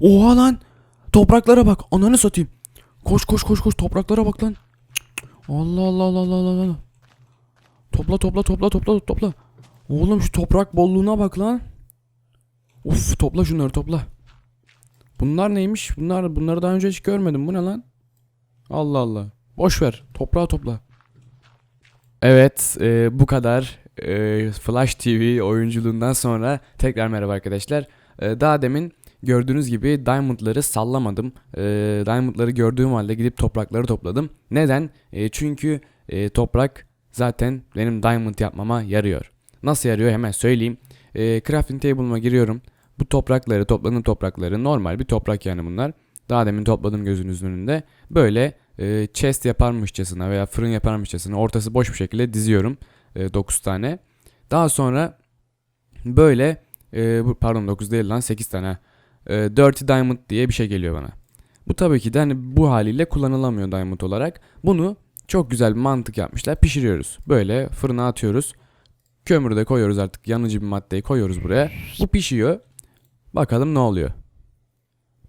Oha lan. Topraklara bak. Ananı satayım. Koş koş koş koş topraklara bak lan. Allah Allah Allah Allah Allah Allah. Topla topla topla topla topla. Oğlum şu toprak bolluğuna bak lan. Of topla şunları topla. Bunlar neymiş? Bunlar bunları daha önce hiç görmedim. Bu ne lan? Allah Allah. Boş ver. Toprağı topla. Evet, e, bu kadar. E, Flash TV oyunculuğundan sonra tekrar merhaba arkadaşlar. E, daha demin gördüğünüz gibi diamondları sallamadım. E, diamondları gördüğüm halde gidip toprakları topladım. Neden? E, çünkü e, toprak zaten benim diamond yapmama yarıyor. Nasıl yarıyor hemen söyleyeyim. E, crafting table'ıma giriyorum. Bu toprakları, topladığım toprakları normal bir toprak yani bunlar. Daha demin topladım gözünüzün önünde. Böyle e, chest yaparmışçasına veya fırın yaparmışçasına ortası boş bir şekilde diziyorum. 9 tane. Daha sonra böyle e, pardon 9 değil lan 8 tane. E, Dirty Diamond diye bir şey geliyor bana. Bu tabii ki de hani bu haliyle kullanılamıyor diamond olarak. Bunu çok güzel bir mantık yapmışlar. Pişiriyoruz. Böyle fırına atıyoruz. Kömürü de koyuyoruz artık. Yanıcı bir maddeyi koyuyoruz buraya. Bu pişiyor. Bakalım ne oluyor.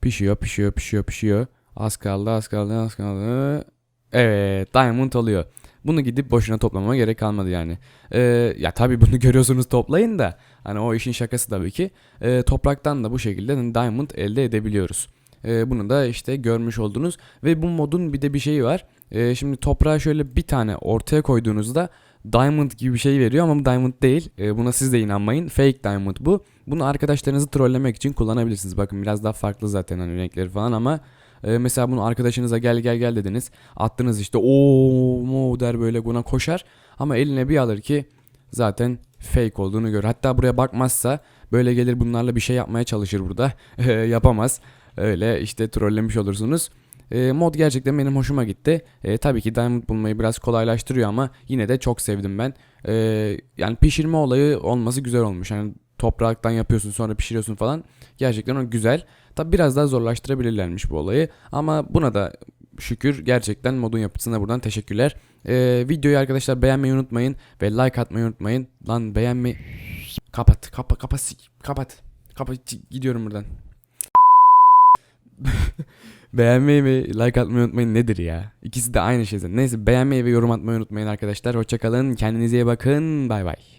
Pişiyor, pişiyor, pişiyor, pişiyor. Az kaldı, az kaldı, az kaldı. Evet, diamond oluyor. Bunu gidip boşuna toplamama gerek kalmadı yani. Ee, ya tabii bunu görüyorsunuz toplayın da. Hani o işin şakası tabii ki. Ee, topraktan da bu şekilde hani diamond elde edebiliyoruz. Ee, bunu da işte görmüş oldunuz. Ve bu modun bir de bir şeyi var. Ee, şimdi toprağa şöyle bir tane ortaya koyduğunuzda diamond gibi bir şey veriyor ama bu diamond değil. Ee, buna siz de inanmayın. Fake diamond bu. Bunu arkadaşlarınızı trollemek için kullanabilirsiniz. Bakın biraz daha farklı zaten hani renkleri falan ama e, mesela bunu arkadaşınıza gel gel gel dediniz. Attınız işte o der böyle buna koşar ama eline bir alır ki zaten fake olduğunu gör. Hatta buraya bakmazsa böyle gelir bunlarla bir şey yapmaya çalışır burada. E, yapamaz. Öyle işte trollemiş olursunuz. E, mod gerçekten benim hoşuma gitti. E, tabii ki diamond bulmayı biraz kolaylaştırıyor ama yine de çok sevdim ben. E, yani pişirme olayı olması güzel olmuş. Yani topraktan yapıyorsun sonra pişiriyorsun falan. Gerçekten o güzel. Tabi biraz daha zorlaştırabilirlermiş bu olayı. Ama buna da şükür gerçekten modun yapısına buradan teşekkürler. Ee, videoyu arkadaşlar beğenmeyi unutmayın ve like atmayı unutmayın. Lan beğenmeyi kapat kapat kapat kapat kapat gidiyorum buradan. beğenmeyi ve like atmayı unutmayın nedir ya? İkisi de aynı şey zaten. Neyse beğenmeyi ve yorum atmayı unutmayın arkadaşlar. Hoşçakalın. Kendinize iyi bakın. Bay bay.